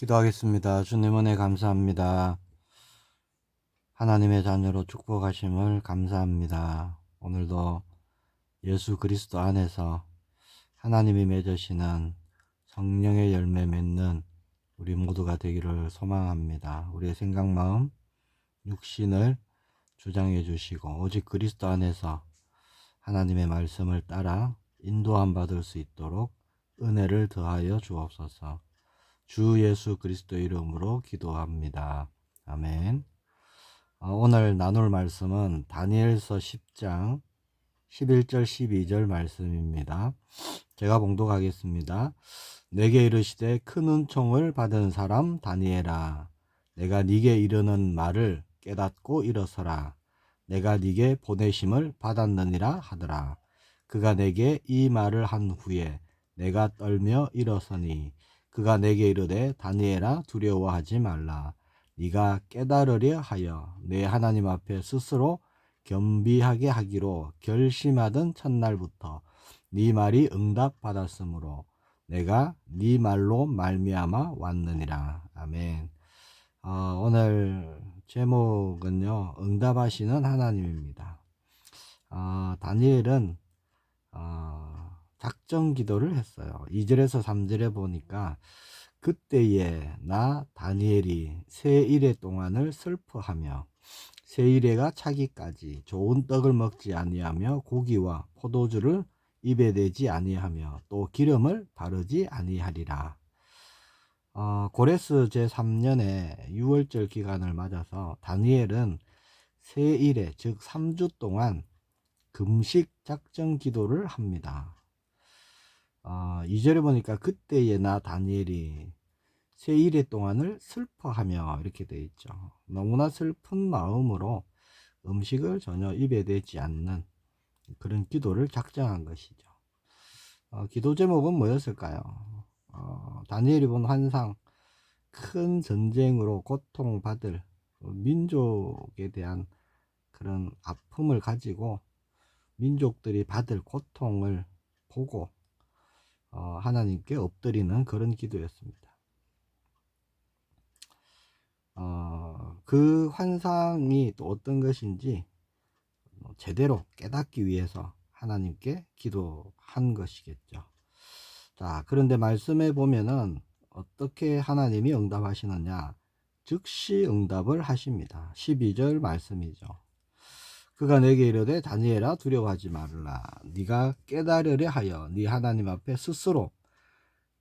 기도하겠습니다. 주님 은혜 감사합니다. 하나님의 자녀로 축복하심을 감사합니다. 오늘도 예수 그리스도 안에서 하나님이 맺으시는 성령의 열매 맺는 우리 모두가 되기를 소망합니다. 우리의 생각, 마음, 육신을 주장해 주시고 오직 그리스도 안에서 하나님의 말씀을 따라 인도함 받을 수 있도록 은혜를 더하여 주옵소서. 주 예수 그리스도 이름으로 기도합니다. 아멘. 어, 오늘 나눌 말씀은 다니엘서 10장 11절 12절 말씀입니다. 제가 봉독하겠습니다. 내게 이르시되 큰 은총을 받은 사람 다니엘아 내가 네게 이르는 말을 깨닫고 일어서라 내가 네게 보내심을 받았느니라 하더라 그가 내게 이 말을 한 후에 내가 떨며 일어서니 그가 내게 이르되 다니엘아 두려워하지 말라 네가 깨달으려 하여 내 하나님 앞에 스스로 겸비하게 하기로 결심하던 첫날부터 네 말이 응답받았으므로 내가 네 말로 말미암아 왔느니라 아멘. 어, 오늘 제목은요 응답하시는 하나님입니다. 어, 다니엘은 어, 작정 기도를 했어요. 2절에서 3절에 보니까 그때에 나 다니엘이 세 일의 동안을 슬퍼하며 세 일회가 차기까지 좋은 떡을 먹지 아니하며 고기와 포도주를 입에 대지 아니하며 또 기름을 바르지 아니하리라. 어, 고레스 제3년의 6월절 기간을 맞아서 다니엘은 세 일회 즉 3주 동안 금식 작정 기도를 합니다. 어, 2절에 보니까 그때에 나 다니엘이 세 일회 동안을 슬퍼하며 이렇게 되어 있죠. 너무나 슬픈 마음으로 음식을 전혀 입에 대지 않는 그런 기도를 작정한 것이죠. 어, 기도 제목은 뭐였을까요? 어, 다니엘이 본 환상, 큰 전쟁으로 고통받을 민족에 대한 그런 아픔을 가지고 민족들이 받을 고통을 보고 어, 하나님께 엎드리는 그런 기도였습니다. 어, 그 환상이 또 어떤 것인지 제대로 깨닫기 위해서 하나님께 기도한 것이겠죠. 자, 그런데 말씀에 보면은 어떻게 하나님이 응답하시느냐? 즉시 응답을 하십니다. 12절 말씀이죠. 그가 내게 이르되 다니엘아 두려워하지 말라. 네가 깨달으려 하여 네 하나님 앞에 스스로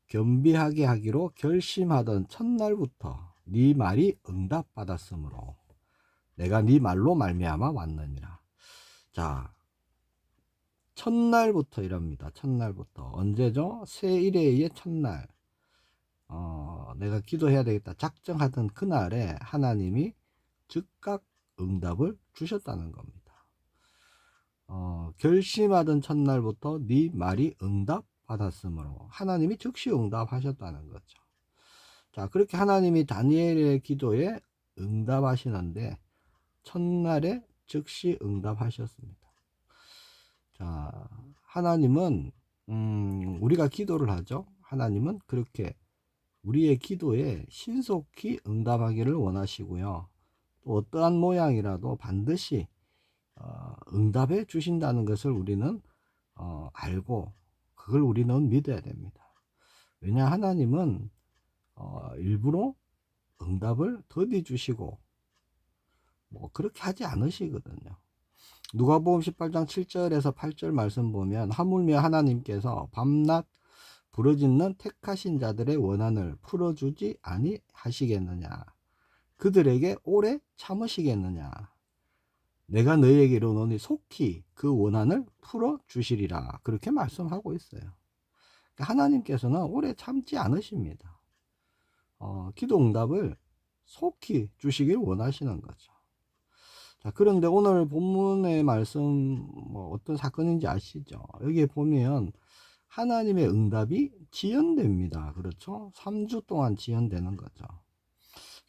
겸비하게 하기로 결심하던 첫날부터 네 말이 응답받았으므로 내가 네 말로 말미암아 왔느니라. 자, 첫날부터 이럽니다. 첫날부터 언제죠? 새 일회의 첫날. 어, 내가 기도해야 되겠다. 작정하던 그날에 하나님이 즉각 응답을 주셨다는 겁니다. 어, 결심하던 첫날부터 네 말이 응답 받았으므로 하나님이 즉시 응답하셨다는 거죠. 자, 그렇게 하나님이 다니엘의 기도에 응답하시는데 첫날에 즉시 응답하셨습니다. 자, 하나님은 음, 우리가 기도를 하죠. 하나님은 그렇게 우리의 기도에 신속히 응답하기를 원하시고요. 또 어떠한 모양이라도 반드시 어, 응답해 주신다는 것을 우리는 어, 알고 그걸 우리는 믿어야 됩니다. 왜냐 하나님은 어, 일부러 응답을 더디 주시고 뭐 그렇게 하지 않으시거든요. 누가복음 18장 7절에서 8절 말씀 보면 하물며 하나님께서 밤낮 부러짓는 택하신 자들의 원한을 풀어주지 아니하시겠느냐 그들에게 오래 참으시겠느냐 내가 너희에게 이르노니 속히 그 원한을 풀어 주시리라 그렇게 말씀하고 있어요. 그러니까 하나님께서는 오래 참지 않으십니다. 어, 기도 응답을 속히 주시길 원하시는 거죠. 자, 그런데 오늘 본문의 말씀 뭐 어떤 사건인지 아시죠? 여기에 보면 하나님의 응답이 지연됩니다. 그렇죠? 3주 동안 지연되는 거죠.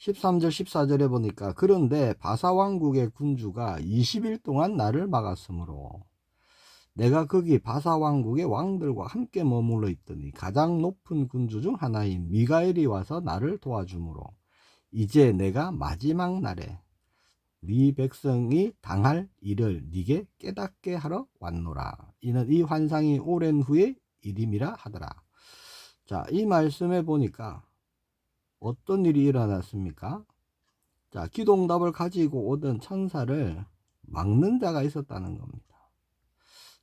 13절 14절에 보니까 그런데 바사 왕국의 군주가 20일 동안 나를 막았으므로 내가 거기 바사 왕국의 왕들과 함께 머물러 있더니 가장 높은 군주 중 하나인 미가엘이 와서 나를 도와주므로 이제 내가 마지막 날에 네 백성이 당할 일을 네게 깨닫게 하러 왔노라. 이는 이 환상이 오랜 후의 일임이라 하더라. 자, 이 말씀에 보니까 어떤 일이 일어났습니까? 자, 기도응답을 가지고 오던 천사를 막는 자가 있었다는 겁니다.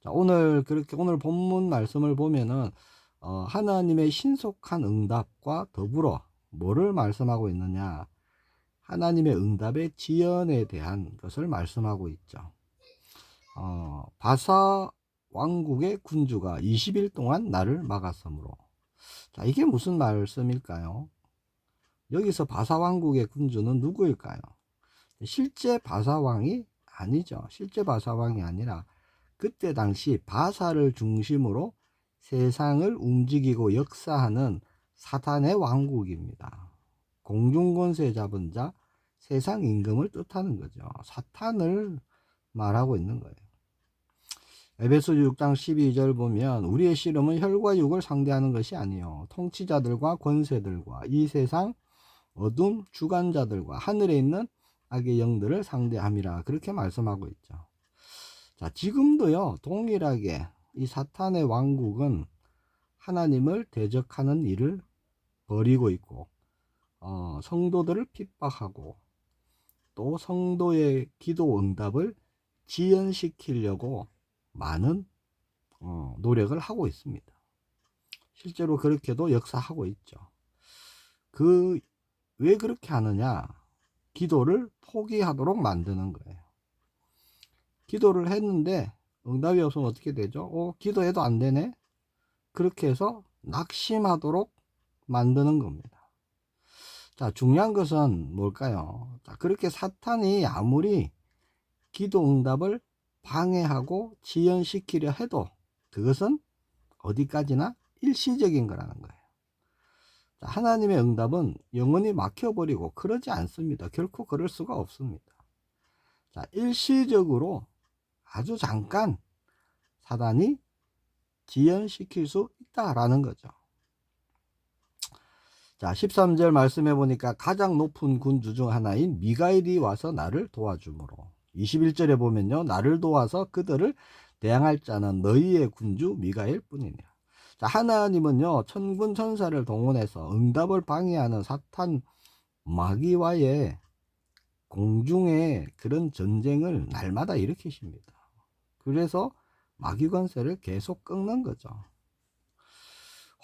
자, 오늘 그렇게 오늘 본문 말씀을 보면은 어, 하나님의 신속한 응답과 더불어 뭐를 말씀하고 있느냐? 하나님의 응답의 지연에 대한 것을 말씀하고 있죠. 어, 바사 왕국의 군주가 20일 동안 나를 막았으므로. 자, 이게 무슨 말씀일까요? 여기서 바사 왕국의 군주는 누구일까요? 실제 바사 왕이 아니죠. 실제 바사 왕이 아니라 그때 당시 바사를 중심으로 세상을 움직이고 역사하는 사탄의 왕국입니다. 공중권세 잡은 자, 세상 임금을 뜻하는 거죠. 사탄을 말하고 있는 거예요. 에베소 6장 12절 보면 우리의 씨름은 혈과 육을 상대하는 것이 아니요 통치자들과 권세들과 이 세상 어둠 주관자들과 하늘에 있는 악의 영들을 상대함이라 그렇게 말씀하고 있죠. 자, 지금도요. 동일하게 이 사탄의 왕국은 하나님을 대적하는 일을 벌이고 있고 어, 성도들을 핍박하고 또 성도의 기도 응답을 지연시키려고 많은 어, 노력을 하고 있습니다. 실제로 그렇게도 역사하고 있죠. 그 왜 그렇게 하느냐? 기도를 포기하도록 만드는 거예요. 기도를 했는데 응답이 없으면 어떻게 되죠? 어, 기도해도 안 되네? 그렇게 해서 낙심하도록 만드는 겁니다. 자, 중요한 것은 뭘까요? 자, 그렇게 사탄이 아무리 기도 응답을 방해하고 지연시키려 해도 그것은 어디까지나 일시적인 거라는 거예요. 자, 하나님의 응답은 영원히 막혀버리고 그러지 않습니다. 결코 그럴 수가 없습니다. 자, 일시적으로 아주 잠깐 사단이 지연시킬 수 있다라는 거죠. 자, 13절 말씀해 보니까 가장 높은 군주 중 하나인 미가엘이 와서 나를 도와주므로 21절에 보면요. 나를 도와서 그들을 대항할 자는 너희의 군주 미가엘 뿐이냐. 자, 하나님은요. 천군 천사를 동원해서 응답을 방해하는 사탄 마귀와의 공중의 그런 전쟁을 날마다 일으키십니다. 그래서 마귀 권세를 계속 꺾는 거죠.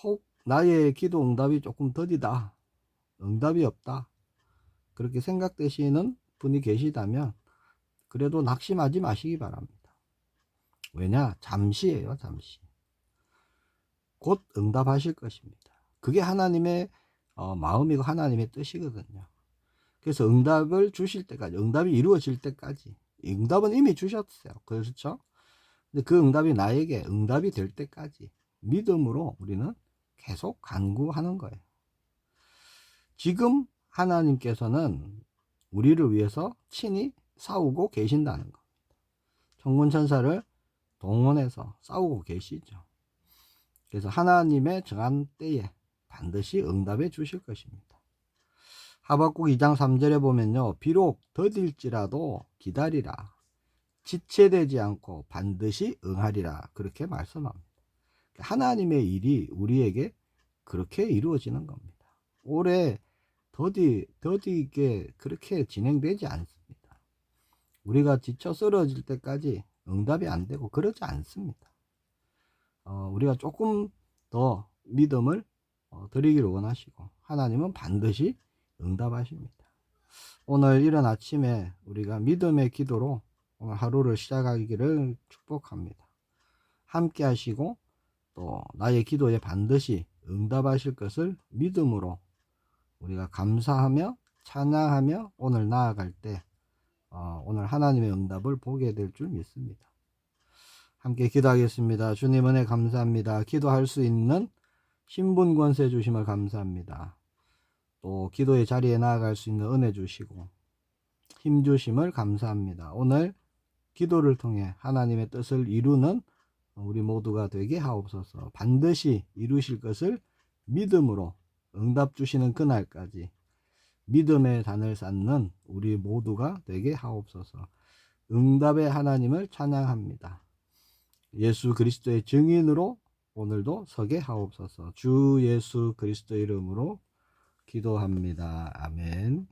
혹 나의 기도 응답이 조금 더디다. 응답이 없다. 그렇게 생각되시는 분이 계시다면 그래도 낙심하지 마시기 바랍니다. 왜냐? 잠시예요, 잠시. 곧 응답하실 것입니다. 그게 하나님의 어, 마음이고 하나님의 뜻이거든요. 그래서 응답을 주실 때까지, 응답이 이루어질 때까지, 응답은 이미 주셨어요. 그렇죠? 근데 그 응답이 나에게 응답이 될 때까지 믿음으로 우리는 계속 간구하는 거예요. 지금 하나님께서는 우리를 위해서 친히 싸우고 계신다는 겁니다. 천군천사를 동원해서 싸우고 계시죠. 그래서 하나님의 정한 때에 반드시 응답해 주실 것입니다. 하박국 2장 3절에 보면요. 비록 더딜지라도 기다리라. 지체되지 않고 반드시 응하리라. 그렇게 말씀합니다. 하나님의 일이 우리에게 그렇게 이루어지는 겁니다. 올해 더디, 더디게 그렇게 진행되지 않습니다. 우리가 지쳐 쓰러질 때까지 응답이 안 되고 그러지 않습니다. 어, 우리가 조금 더 믿음을 어, 드리기를 원하시고 하나님은 반드시 응답하십니다. 오늘 이른 아침에 우리가 믿음의 기도로 오늘 하루를 시작하기를 축복합니다. 함께 하시고 또 나의 기도에 반드시 응답하실 것을 믿음으로 우리가 감사하며 찬양하며 오늘 나아갈 때 어, 오늘 하나님의 응답을 보게 될 줄 믿습니다. 함께 기도하겠습니다. 주님 은혜 감사합니다. 기도할 수 있는 신분 권세 주심을 감사합니다. 또 기도의 자리에 나아갈 수 있는 은혜 주시고 힘 주심을 감사합니다. 오늘 기도를 통해 하나님의 뜻을 이루는 우리 모두가 되게 하옵소서. 반드시 이루실 것을 믿음으로 응답 주시는 그날까지 믿음의 단을 쌓는 우리 모두가 되게 하옵소서. 응답의 하나님을 찬양합니다. 예수 그리스도의 증인으로 오늘도 서게 하옵소서. 주 예수 그리스도 이름으로 기도합니다. 아멘.